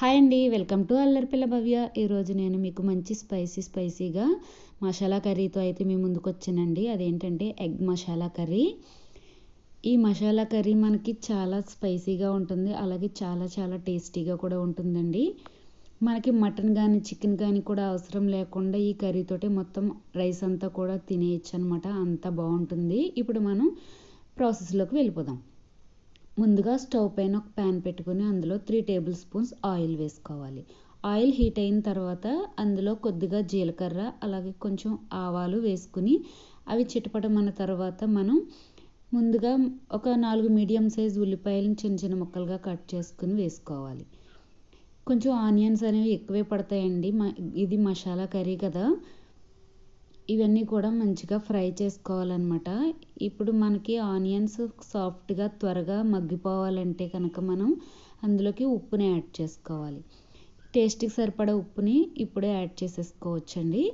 Hi అండి welcome to అల్లరిపిల్ల భవ్య. ఈరోజు నేను మీకు మంచి స్పైసీ స్పైసీగా మసాలా కర్రీతో అయితే మీ ముందుకు వచ్చానండి. అదేంటంటే ఎగ్ మసాలా కర్రీ. ఈ మసాలా కర్రీ మనకి చాలా స్పైసీగా ఉంటుంది అలాగే చాలా చాలా టేస్టీగా కూడా ఉంటుందండి. మనకి మటన్ కానీ చికెన్ కానీ కూడా అవసరం లేకుండా ఈ కర్రీతోటి మొత్తం రైస్ అంతా కూడా తినేయచ్చు అనమాట అంత బాగుంటుంది. ఇప్పుడు మనం ప్రాసెస్లోకి వెళ్ళిపోదాం. ముందుగా స్టవ్ పైన ఒక ప్యాన్ పెట్టుకొని అందులో త్రీ టేబుల్ స్పూన్స్ ఆయిల్ వేసుకోవాలి. ఆయిల్ హీట్ అయిన తర్వాత అందులో కొద్దిగా జీలకర్ర అలాగే కొంచెం ఆవాలు వేసుకుని అవి చిటపటమన్న తర్వాత మనం ముందుగా ఒక నాలుగు మీడియం సైజ్ ఉల్లిపాయలను చిన్న చిన్న ముక్కలుగా కట్ చేసుకుని వేసుకోవాలి. కొంచెం ఆనియన్స్ అనేవి ఎక్కువే పడతాయండి. ఇది మసాలా కర్రీ కదా. ఇవన్నీ కూడా మంచిగా ఫ్రై చేసుకోవాలన్నమాట. ఇప్పుడు మనకి ఆనియన్స్ సాఫ్ట్గా త్వరగా మగ్గిపోవాలంటే కనుక మనం అందులోకి ఉప్పుని యాడ్ చేసుకోవాలి. టేస్ట్కి సరిపడా ఉప్పుని ఇప్పుడే యాడ్ చేసేసుకోవచ్చండి.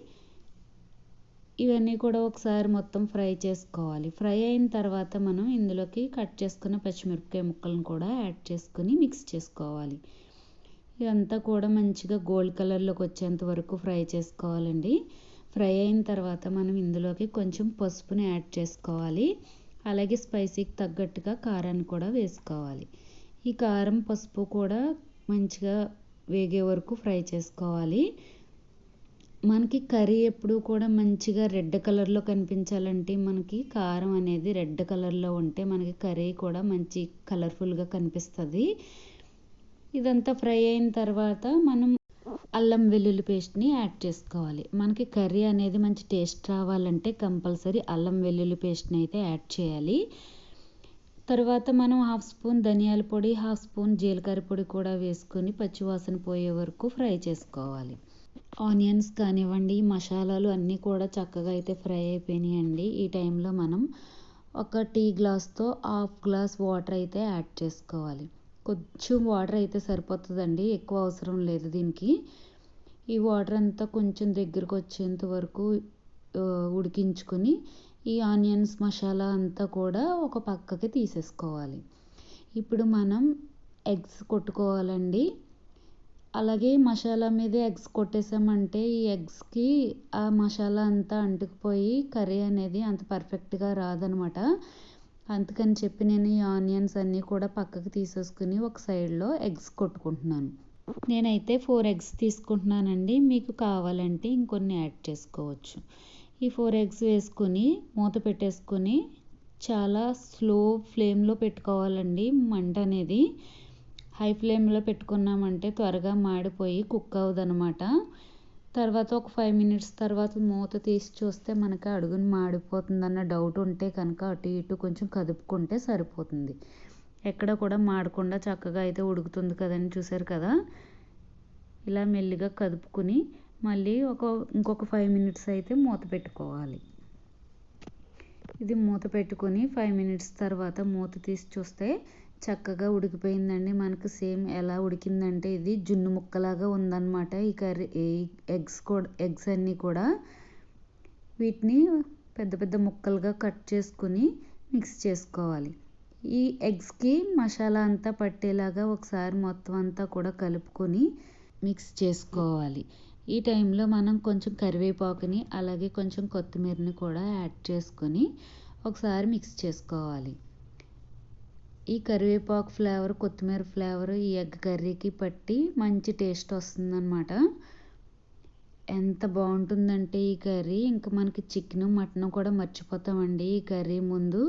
ఇవన్నీ కూడా ఒకసారి మొత్తం ఫ్రై చేసుకోవాలి. ఫ్రై అయిన తర్వాత మనం ఇందులోకి కట్ చేసుకున్న పచ్చిమిరపకాయ ముక్కలను కూడా యాడ్ చేసుకుని మిక్స్ చేసుకోవాలి. ఇదంతా కూడా మంచిగా గోల్డ్ కలర్లోకి వచ్చేంత వరకు ఫ్రై చేసుకోవాలండి. ఫ్రై అయిన తర్వాత మనం ఇందులోకి కొంచెం పసుపుని యాడ్ చేసుకోవాలి. అలాగే స్పైసీకి తగ్గట్టుగా కారాన్ని కూడా వేసుకోవాలి. ఈ కారం పసుపు కూడా మంచిగా వేగే వరకు ఫ్రై చేసుకోవాలి. మనకి కర్రీ ఎప్పుడూ కూడా మంచిగా రెడ్ కలర్లో కనిపించాలంటే మనకి కారం అనేది రెడ్ కలర్లో ఉంటే మనకి కర్రీ కూడా మంచి కలర్ఫుల్గా కనిపిస్తుంది. ఇదంతా ఫ్రై అయిన తర్వాత మనం అల్లం వెల్లుల్లి పేస్ట్ని యాడ్ చేసుకోవాలి. మనకి కర్రీ అనేది మంచి టేస్ట్ రావాలంటే కంపల్సరీ అల్లం వెల్లుల్లి పేస్ట్ని అయితే యాడ్ చేయాలి. తర్వాత మనం హాఫ్ స్పూన్ ధనియాల పొడి హాఫ్ స్పూన్ జీలకర్ర పొడి కూడా వేసుకొని పచ్చివాసన పోయే వరకు ఫ్రై చేసుకోవాలి. ఆనియన్స్ కానివ్వండి మసాలాలు అన్నీ కూడా చక్కగా అయితే ఫ్రై అయిపోయినాయండి. ఈ టైంలో మనం ఒక టీ గ్లాస్తో హాఫ్ గ్లాస్ వాటర్ అయితే యాడ్ చేసుకోవాలి. కొంచెం వాటర్ అయితే సరిపోతుందండి ఎక్కువ అవసరం లేదు దీనికి. ఈ వాటర్ అంతా కొంచెం దగ్గరకు వచ్చేంత వరకు ఉడికించుకొని ఈ ఆనియన్స్ మసాలా అంతా కూడా ఒక పక్కకి తీసేసుకోవాలి. ఇప్పుడు మనం ఎగ్స్ కొట్టుకోవాలండి. అలాగే మసాలా మీద ఎగ్స్ కొట్టేసామంటే ఈ ఎగ్స్కి ఆ మసాలా అంతా అంటుకుపోయి కర్రీ అనేది అంత పర్ఫెక్ట్గా రాదనమాట. అందుకని చెప్పి నేను ఈ ఆనియన్స్ అన్నీ కూడా పక్కకు తీసేసుకుని ఒక సైడ్లో ఎగ్స్ కొట్టుకుంటున్నాను. నేనైతే ఫోర్ ఎగ్స్ తీసుకుంటున్నానండి. మీకు కావాలంటే ఇంకొన్ని యాడ్ చేసుకోవచ్చు. ఈ ఫోర్ ఎగ్స్ వేసుకుని మూత పెట్టేసుకుని చాలా స్లో ఫ్లేమ్లో పెట్టుకోవాలండి మంట అనేది. హై ఫ్లేమ్లో పెట్టుకున్నామంటే త్వరగా మాడిపోయి కుక్ అవ్వదనమాట తర్వాత ఒక ఫైవ్ మినిట్స్ తర్వాత మూత తీసి చూస్తే మనకి అడుగుని మాడిపోతుందన్న డౌట్ ఉంటే కనుక అటు ఇటు కొంచెం కదుపుకుంటే సరిపోతుంది. ఎక్కడ కూడా మాడకుండా చక్కగా అయితే ఉడుకుతుంది కదని చూసారు కదా? ఇలా మెల్లిగా కదుపుకుని మళ్ళీ ఒక ఇంకొక ఫైవ్ మినిట్స్ అయితే మూత పెట్టుకోవాలి. ఇది మూత పెట్టుకొని ఫైవ్ మినిట్స్ తర్వాత మూత తీసి చూస్తే చక్కగా ఉడికిపోయిందండి. మనకు సేమ్ ఎలా ఉడికిందంటే ఇది జున్ను ముక్కలాగా ఉందన్నమాట. ఈ కర్రీ ఎగ్స్ కూడా ఎగ్స్ అన్నీ కూడా వీటిని పెద్ద పెద్ద ముక్కలుగా కట్ చేసుకుని మిక్స్ చేసుకోవాలి. ఈ ఎగ్స్కి మసాలా అంతా పట్టేలాగా ఒకసారి మొత్తం అంతా కూడా కలుపుకొని మిక్స్ చేసుకోవాలి. ఈ టైంలో మనం కొంచెం కరివేపాకుని అలాగే కొంచెం కొత్తిమీరని కూడా యాడ్ చేసుకొని ఒకసారి మిక్స్ చేసుకోవాలి. ఈ కరివేపాకు ఫ్లేవర్ కొత్తిమీర ఫ్లేవర్ ఈ ఎగ్ కర్రీకి పట్టి మంచి టేస్ట్ వస్తుందన్నమాట. ఎంత బాగుంటుందంటే ఈ కర్రీ. ఇంకా మనకి చికెన్ మటన్ కూడా మర్చిపోతామండి ఈ కర్రీ ముందు.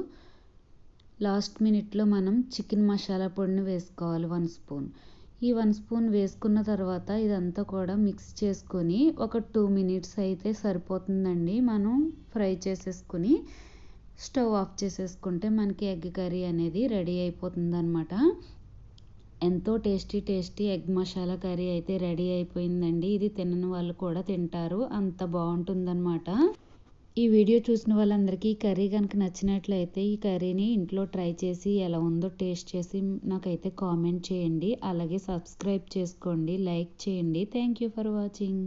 లాస్ట్ మినిట్లో మనం చికెన్ మసాలా పొడిని వేసుకోవాలి వన్ స్పూన్. ఈ వన్ స్పూన్ వేసుకున్న తర్వాత ఇదంతా కూడా మిక్స్ చేసుకొని ఒక టూ మినిట్స్ అయితే సరిపోతుందండి. మనం ఫ్రై చేసేసుకుని స్టవ్ ఆఫ్ చేసేసుకుంటే మనకి ఎగ్ కర్రీ అనేది రెడీ అయిపోతుందనమాట ఎంతో tasty tasty egg masala curry అయితే రెడీ అయిపోయిందండి. ఇది తినని వాళ్ళు కూడా తింటారు. అంత బాగుంటుందన్నమాట. ఈ వీడియో చూసిన వాళ్ళందరికీ ఈ కర్రీ కనుక నచ్చినట్లయితే ఈ కర్రీని ఇంట్లో ట్రై చేసి ఎలా ఉందో టేస్ట్ చేసి నాకైతే కామెంట్ చేయండి. అలాగే సబ్స్క్రైబ్ చేసుకోండి లైక్ చేయండి. Thank you for watching.